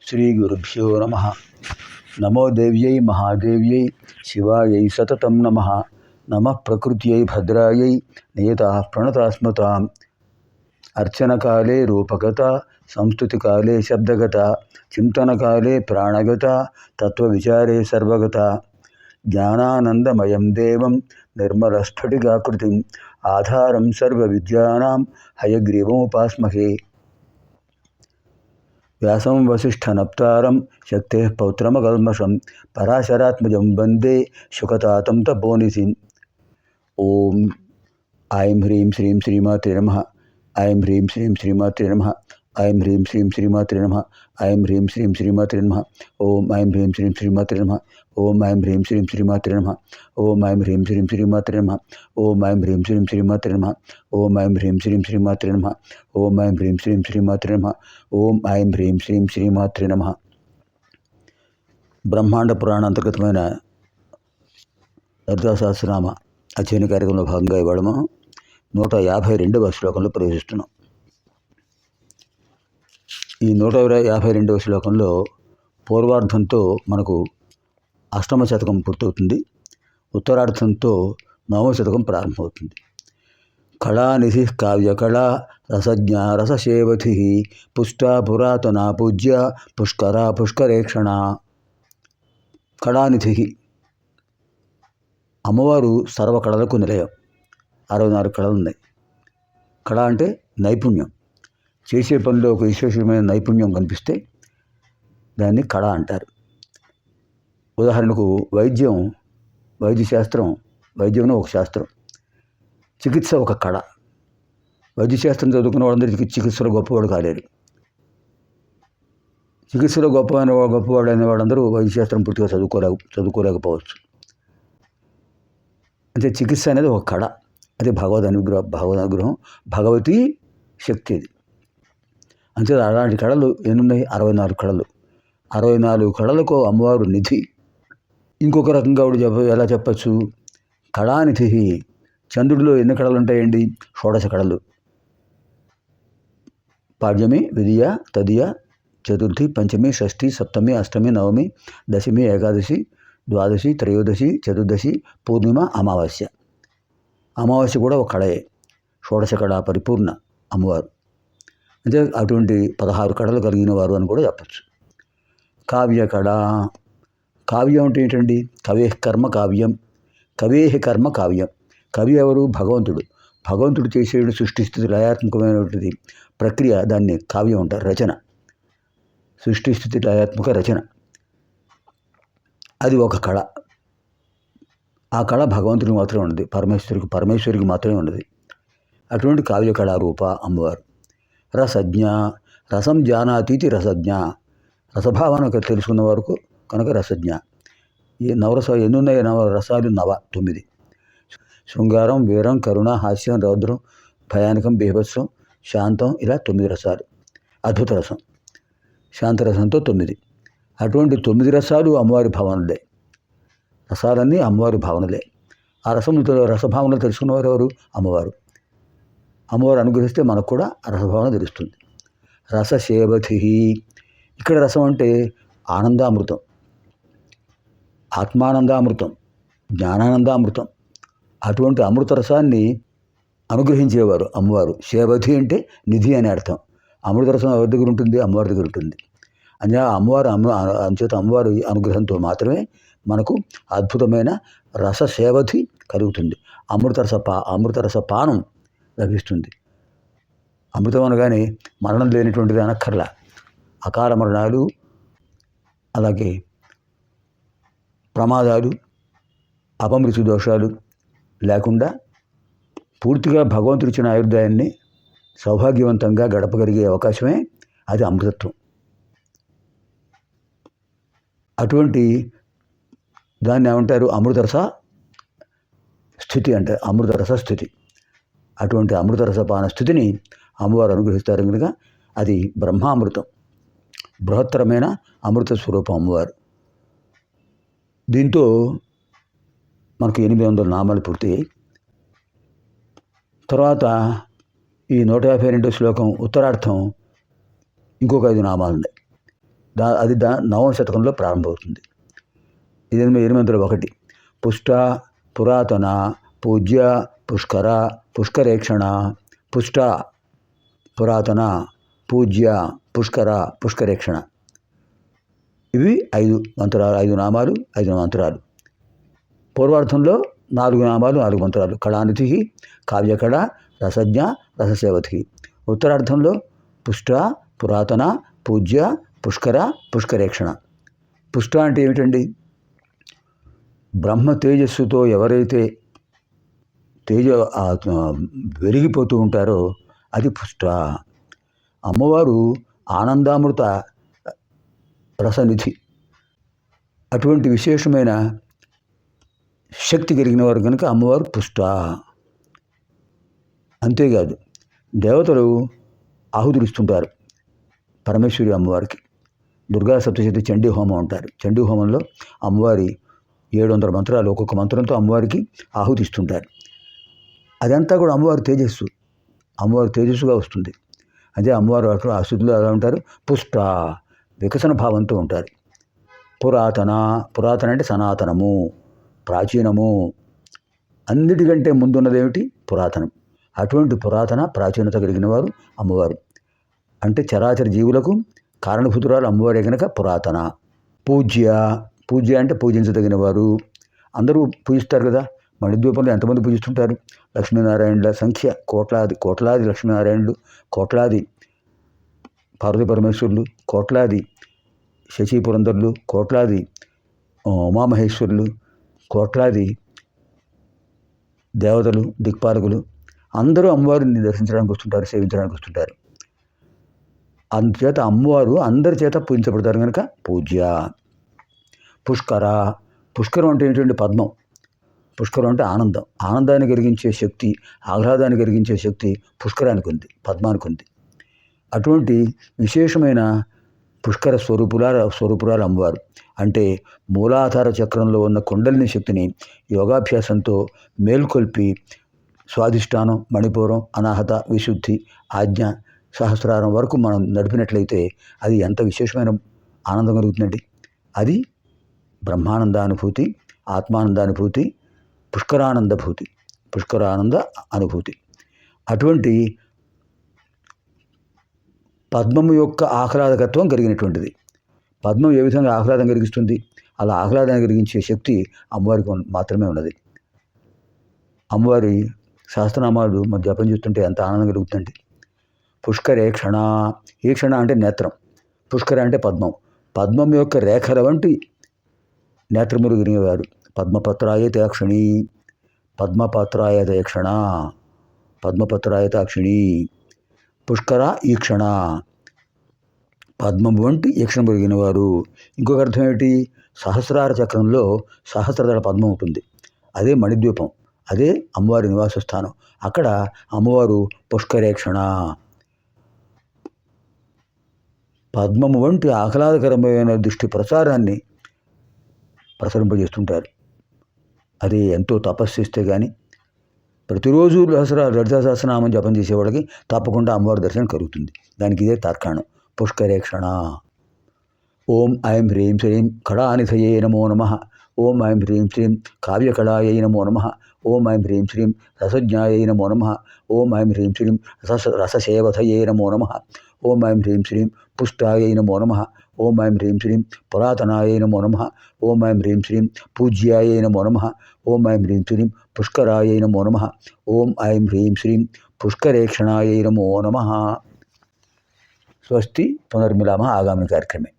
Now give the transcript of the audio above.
श्री गुरुभ्यो नमः। नमो देव्यै महादेव्यै शिवायै सततं नमः। नमः प्रकृत्यै भद्रायै नियताः प्रणतास्मताम्। अर्चनकाले रूपगता, संस्तुतिकाले शब्दगता, चिन्तनकाले प्राणगता, तत्त्वविचारे सर्वगता। జ్ఞానానందమయం దేవం నిర్మలస్ఫటికాకృతి ఆధారం సర్వ విద్యానాం హయగ్రీవముపాస్మహే వ్యాసం వసిష్ఠనప్తారం శక్తే పౌత్రమకల్మషం పరాశరాత్మజం వందే శుకతాతం తపోనిసి ఓం ఐం హ్రీం శ్రీం శ్రీమాత్రే నమ ఐం హ్రీం శ్రీం శ్రీమాత్రే నమ ఐం హ్రీం శ్రీం శ్రీమాత్రే నమ. ఐం హ్రీం శ్రీం శ్రీమాత్రే నమ. ఓం ఐం హ్రీం శ్రీం శ్రీమాత్రే నమ. ఓం ఐం హ్రీం శ్రీం శ్రీమాత్రే నమ. ఓం ఐం హ్రీం శ్రీం శ్రీమాత్రే నమ. ఓం ఐం హ్రీం శ్రీం శ్రీమాత్రే నమ. ఓం ఐం హ్రీం శ్రీం శ్రీమాత్రే నమ. ఓం ఐం హ్రీం శ్రీం శ్రీమాత్రే నమ. ఓం ఐం హ్రీం శ్రీం శ్రీమాత్రే నమ. బ్రహ్మాండ పురాణ అంతర్గతమైన లలితాసహస్రనామ అధ్యయన కార్యక్రమంలో భాగంగా ఇవ్వడము నూట యాభై రెండవ శ్లోకంలో ప్రవేశిస్తున్నాం. ఈ నూట యాభై రెండవ శ్లోకంలో పూర్వార్థంతో మనకు అష్టమ శతకం పూర్తవుతుంది. ఉత్తరార్థంతో నవమ శతకం ప్రారంభమవుతుంది. కళానిధి కావ్యకళా రసజ్ఞ రససేవతి పుష్ట పురాతన పూజ్య పుష్కర పుష్కరేక్షణ. కళానిధి అమ్మవారు సర్వ కళలకు నిలయం. అరవై నాలుగు కళలు ఉన్నాయి. కళ అంటే నైపుణ్యం. చేసే పనిలో ఒక విశేషమైన నైపుణ్యం కనిపిస్తే దాన్ని కళ అంటారు. ఉదాహరణకు వైద్యం వైద్య శాస్త్రం వైద్యం ఒక శాస్త్రం. చికిత్స ఒక కళ. వైద్య శాస్త్రం చదువుకున్న వాళ్ళందరికీ చికిత్సలో గొప్పవాడు కాలేరు చికిత్సలో గొప్ప గొప్పవాడు అనే వాళ్ళందరూ వైద్య శాస్త్రం పూర్తిగా చదువుకోలేక చదువుకోలేకపోవచ్చు. అంటే చికిత్స అనేది ఒక కళ. అది భగవద్ అనుగ్రహ భగవద్ అనుగ్రహం భగవతి శక్తి అది. అంతే అలాంటి కళలు ఎన్నున్నాయి? అరవై నాలుగు కళలు. అరవై నాలుగు కళలకు అమ్మవారు నిధి. ఇంకొక రకంగా కూడా చెప్ప ఎలా చెప్పచ్చు? కళానిధి. చంద్రుడిలో ఎన్ని కళలు ఉంటాయండి షోడశ కళలు. పాడ్యమి విధియ తదియ చతుర్థి పంచమి షష్ఠి సప్తమి అష్టమి నవమి దశమి ఏకాదశి ద్వాదశి త్రయోదశి చతుర్దశి పూర్ణిమ అమావాస్య. అమావాస్య కూడా ఒక కళయే. షోడశ కళ పరిపూర్ణ అమ్మవారు. అంటే అటువంటి పదహారు కళలు కలిగిన వారు అని కూడా చెప్పచ్చు. కావ్య కళ. కావ్యం అంటే ఏంటండి? కవే కర్మ కావ్యం. కవే కర్మ కావ్యం. కవి ఎవరు? భగవంతుడు. భగవంతుడు చేసే సృష్టిస్థితి లయాత్మకమైనటువంటి ప్రక్రియ దాన్ని కావ్యం అంటారు. రచన. సృష్టిస్థితి లయాత్మక రచన. అది ఒక కళ. ఆ కళ భగవంతుడికి మాత్రమే ఉన్నది. పరమేశ్వరికి పరమేశ్వరికి మాత్రమే ఉన్నది. అటువంటి కావ్య కళారూప అమ్మవారు. రసజ్ఞ రసం జానాతీతి రసజ్ఞ. రసభావన తెలుసుకున్న వరకు కనుక రసజ్ఞ. ఈ నవరస ఎన్నున్నాయి? నవ రసాలు నవ తొమ్మిది. శృంగారం వీరం కరుణ హాస్యం రౌద్రం భయానకం బీభత్సం శాంతం ఇలా తొమ్మిది రసాలు. అద్భుత రసం. శాంతరసంతో తొమ్మిది. అటువంటి తొమ్మిది రసాలు అమ్మవారి భావనలే. రసాలన్నీ అమ్మవారి భావనలే. ఆ రసములతో రసభావనలు తెలుసుకున్నవారు ఎవరు? అమ్మవారు. అమ్మవారు అనుగ్రహిస్తే మనకు కూడా రసభావన తెలుస్తుంది. రససేవతి ఇక్కడ రసం అంటే ఆనందామృతం. ఆత్మానందామృతం. జ్ఞానానందామృతం. అటువంటి అమృత రసాన్ని అనుగ్రహించేవారు అమ్మవారు. సేవతి అంటే నిధి అని అర్థం. అమృత రసం ఎవరి దగ్గర ఉంటుంది? అమ్మవారి దగ్గర ఉంటుంది. అని అమ్మవారు అమ్మ అంచేత అమ్మవారి అనుగ్రహంతో మాత్రమే మనకు అద్భుతమైన రస సేవతి కలుగుతుంది అమృతరస పా అమృతరస పానం లభిస్తుంది. అమృతం అనగానే మరణం లేనిటువంటిది అనక్కర్లా. అకాల మరణాలు అలాగే ప్రమాదాలు అపమృత్యు దోషాలు లేకుండా పూర్తిగా భగవంతుడు ఇచ్చిన ఆయుర్దాయాన్ని సౌభాగ్యవంతంగా గడపగలిగే అవకాశమే అది అమృతత్వం. అటువంటి దాన్ని ఏమంటారు? అమృతరస స్థితి అంటే అమృతరస స్థితి. అటువంటి అమృతరసపాన స్థితిని అమ్మవారు అనుగ్రహిస్తారు కనుక అది బ్రహ్మామృతం. బృహత్తరమైన అమృత స్వరూపం అమ్మవారు. దీంతో మనకు ఎనిమిది వందల నామాలు పూర్తయ్యాయి తర్వాత ఈ నూట యాభై రెండో శ్లోకం ఉత్తరార్థం ఇంకొక ఐదు నామాలు ఉన్నాయి. దా అది దా నవమ శతకంలో ప్రారంభమవుతుంది. ఇది ఎనిమిది ఒకటి. పుష్ట పురాతన పూజ్య పుష్కర పుష్కరేక్షణ పుష్ట పురాతన పూజ్య పుష్కర పుష్కరేక్షణ. ఇవి ఐదు మంత్రాలు ఐదు నామాలు ఐదు మంత్రాలు. పూర్వార్థంలో నాలుగు నామాలు నాలుగు మంత్రాలు. కళానిధి కావ్యకళ రసజ్ఞ రససేవతి ఉత్తరార్థంలో పుష్ట పురాతన పూజ్య పుష్కర పుష్కరేక్షణ. పుష్ట అంటే ఏమిటండి? బ్రహ్మ తేజస్సుతో ఎవరైతే తేజ ఆ, వెలిగిపోతూ ఉంటారో అది పుష్ట. అమ్మవారు ఆనందామృత రసనిధి. అటువంటి విశేషమైన శక్తి కలిగిన వారు కనుక అమ్మవారు పుష్ట. అంతేకాదు దేవతలు ఆహుతులుస్తుంటారు పరమేశ్వరి అమ్మవారికి. దుర్గా సప్తశతి చండీ హోమం అంటారు. చండీ హోమంలో అమ్మవారి ఏడు వందల మంత్రాలు ఒక్కొక్క మంత్రంతో అమ్మవారికి ఆహుతిస్తుంటారు. అదంతా కూడా అమ్మవారి తేజస్సు. అమ్మవారి తేజస్సుగా వస్తుంది. అదే అమ్మవారు అక్కడ ఆ స్థితిలో ఎలా ఉంటారు? పుష్ట వికసన భావంతో ఉంటారు. పురాతన పురాతన అంటే సనాతనము ప్రాచీనము. అన్నిటికంటే ముందున్నది ఏమిటి పురాతనం. అటువంటి పురాతన ప్రాచీనత కలిగిన వారు అమ్మవారు. అంటే చరాచర జీవులకు కారణభూతురాలు అమ్మవారే కనుక పురాతన. పూజ్య పూజ్య అంటే పూజించదగిన వారు. అందరూ పూజిస్తారు కదా? మణిద్వీపంలో ఎంతమంది పూజిస్తుంటారు? లక్ష్మీనారాయణుల సంఖ్య కోట్లాది కోట్లాది లక్ష్మీనారాయణులు కోట్లాది పార్వతీ పరమేశ్వరులు కోట్లాది శశి పురంధరులు కోట్లాది ఉమామహేశ్వరులు కోట్లాది దేవతలు దిక్పాలకులు. అందరూ అమ్మవారిని దర్శించడానికి వస్తుంటారు సేవించడానికి వస్తుంటారు. అందుచేత అమ్మవారు అందరి చేత పూజించబడతారు కనుక పూజ్య. పుష్కర. పుష్కరం అంటే ఏంటంటే పద్మం? పుష్కరం అంటే ఆనందం. ఆనందాన్ని కలిగించే శక్తి ఆహ్లాదాన్ని కలిగించే శక్తి పుష్కరానికి ఉంది పద్మానికి ఉంది. అటువంటి విశేషమైన పుష్కర స్వరూపులాల స్వరూపురాలు అమ్మవారు. అంటే మూలాధార చక్రంలో ఉన్న కుండలిని శక్తిని యోగాభ్యాసంతో మేల్కొల్పి స్వాధిష్టానం మణిపూరం అనాహత విశుద్ధి ఆజ్ఞ సహస్రారం వరకు మనం నడిపినట్లయితే అది ఎంత విశేషమైన ఆనందం కలుగుతుందండి. అది బ్రహ్మానందానుభూతి ఆత్మానందానుభూతి పుష్కరానందభూతి పుష్కరానంద అనుభూతి. అటువంటి పద్మము యొక్క ఆహ్లాదకత్వం కలిగినటువంటిది. పద్మం ఏ విధంగా ఆహ్లాదం కలిగిస్తుంది? అలా ఆహ్లాదాన్ని కలిగించే శక్తి అమ్మవారికి మాత్రమే ఉన్నది. అమ్మవారి శాస్త్రనామాలు మన జపం చేస్తుంటే ఎంత ఆనందం కలుగుతుంది పుష్కరే క్షణ ఈ క్షణ అంటే నేత్రం. పుష్కర అంటే పద్మం. పద్మం యొక్క రేఖల వంటి నేత్రములు వినివారు పద్మపత్రాయ తాక్షిణి పద్మపత్రాయ దయక్షణ. పద్మపత్రాయ తాక్షిణి పుష్కర ఈక్షణ. పద్మం వంటి ఈక్షణ కలిగిన వారు ఇంకొక అర్థం ఏమిటి? సహస్రార చక్రంలో సహస్రదళ పద్మం ఉంటుంది. అదే మణిద్వీపం. అదే అమ్మవారి నివాస స్థానం అక్కడ అమ్మవారు పుష్కరేక్షణ. పద్మము వంటి ఆహ్లాదకరమైన దృష్టి ప్రసారాన్ని ప్రసరింపజేస్తుంటారు. అది ఎంతో తపస్సు కానీ ప్రతిరోజు దసరా లలితా సహస్రనామం జపం చేసేవాడికి తప్పకుండా అమ్మవారి దర్శనం కలుగుతుంది. దానికి ఇదే తార్కాణం. పుష్కరేక్షణ. ఓం ఐం హ్రీం శ్రీం కళానిధయే నమో నమ. ఓం ఐం హ్రీం శ్రీం కావ్యకళాయై నమో నమ. ఓం ఐం హ్రీం శ్రీం రసజ్ఞాయై నమో నమ. ఓం ఐం హ్రీం శ్రీం రస రససేవథయే నమో నమ. ఓం ఐం హ్రీం శ్రీం పుష్టాయై నమో నమ. ఓం ఐం హ్రీం శ్రీం పురాతనాయై నమో నమ ఓం ఐం హ్రీం శ్రీం పూజ్యాయై నమో నమ ఓం ఐం హ్రీం శ్రీం పుష్కరాయై నమో నమ ఓం ఐం హ్రీం శ్రీం పుష్కరేక్షణాయై నమో నమ స్వస్తి పునర్మిలామः ఆగామి కార్యక్రమే